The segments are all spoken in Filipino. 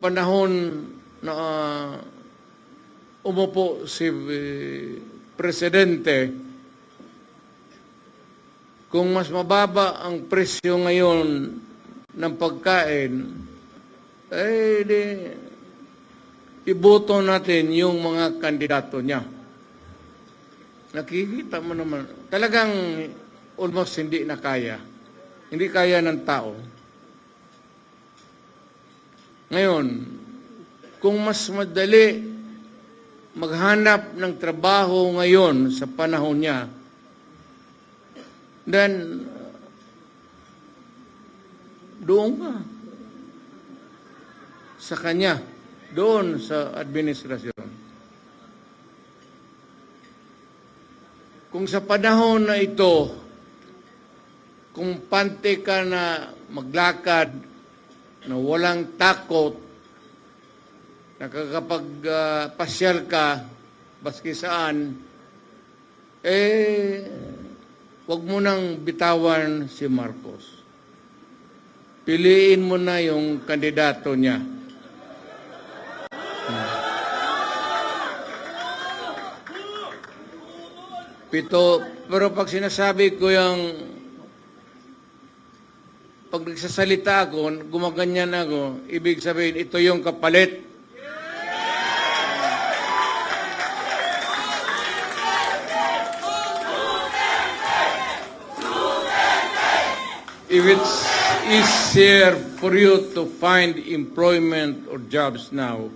panahon na ah, umupo si eh, Presidente, kung mas mababa ang presyo ngayon ng pagkain, eh, di, iboto natin yung mga kandidato niya. Nakikita mo naman, talagang almost hindi na kaya. Hindi kaya ng tao. Ngayon, kung mas madali maghanap ng trabaho ngayon sa panahon niya, then doon ka sa kanya, doon sa administrasyon. Kung sa panahon na ito, kung pante ka na maglakad, na walang takot, nakakapag-pasyal ka, baski saan, eh, wag mo nang bitawan si Marcos. Piliin mo na yung kandidato niya. Pito, pero pag sinasabi ko yung pag nagsasalita ako, gumaganyan ako, ibig sabihin, ito yung kapalit. If it's easier for you to find employment or jobs now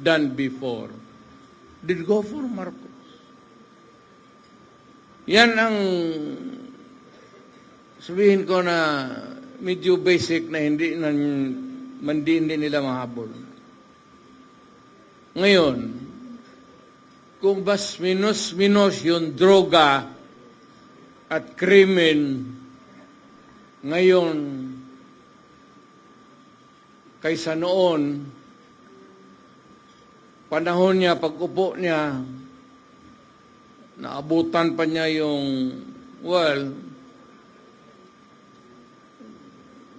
than before, then go for Marcos. Yan ang sabihin ko na medyo basic na hindi na mandi hindi nila mahabol. Ngayon, kung bas minus-minus yung droga at krimen ngayon kaysa noon, panahon niya, pag-upo niya, naabutan pa niya yung, well,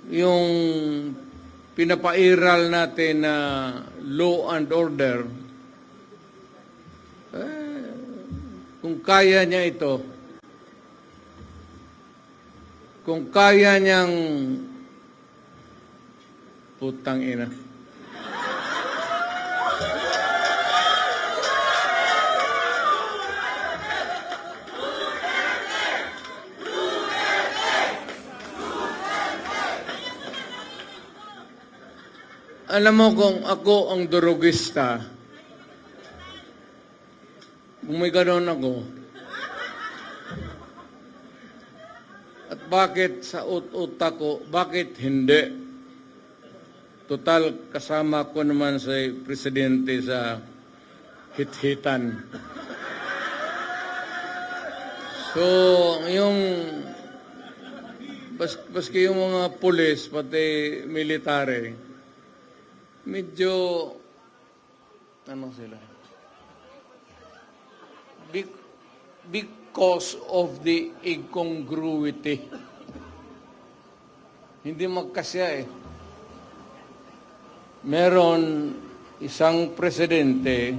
yung pinapairal natin na law and order, eh, kung kaya niya ito, kung kaya niyang putang ina. Alam mo kung ako ang durugista, kung may ganon ako, at bakit sa ut-utak ko, bakit hindi? Total, kasama ko naman sa presidente sa hit-hitan. So, yung bas, baski yung mga pulis, pati military, medyo, ano sila? Bec- because of the incongruity. Hindi magkasya eh. Meron isang presidente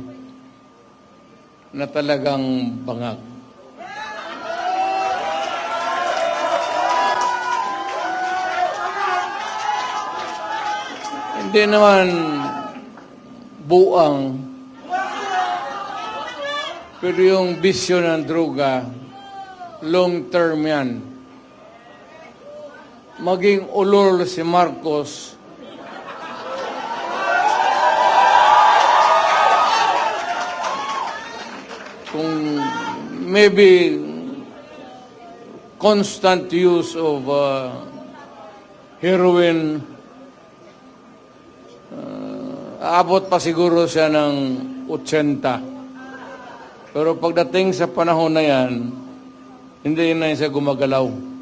na talagang bangag. Hindi naman buang pero yung bisyo ng droga, long term yan. Maging ulol si Marcos, kung maybe constant use of uh, heroin, aabot pa siguro siya ng 80. Pero pagdating sa panahon na yan, hindi na siya gumagalaw.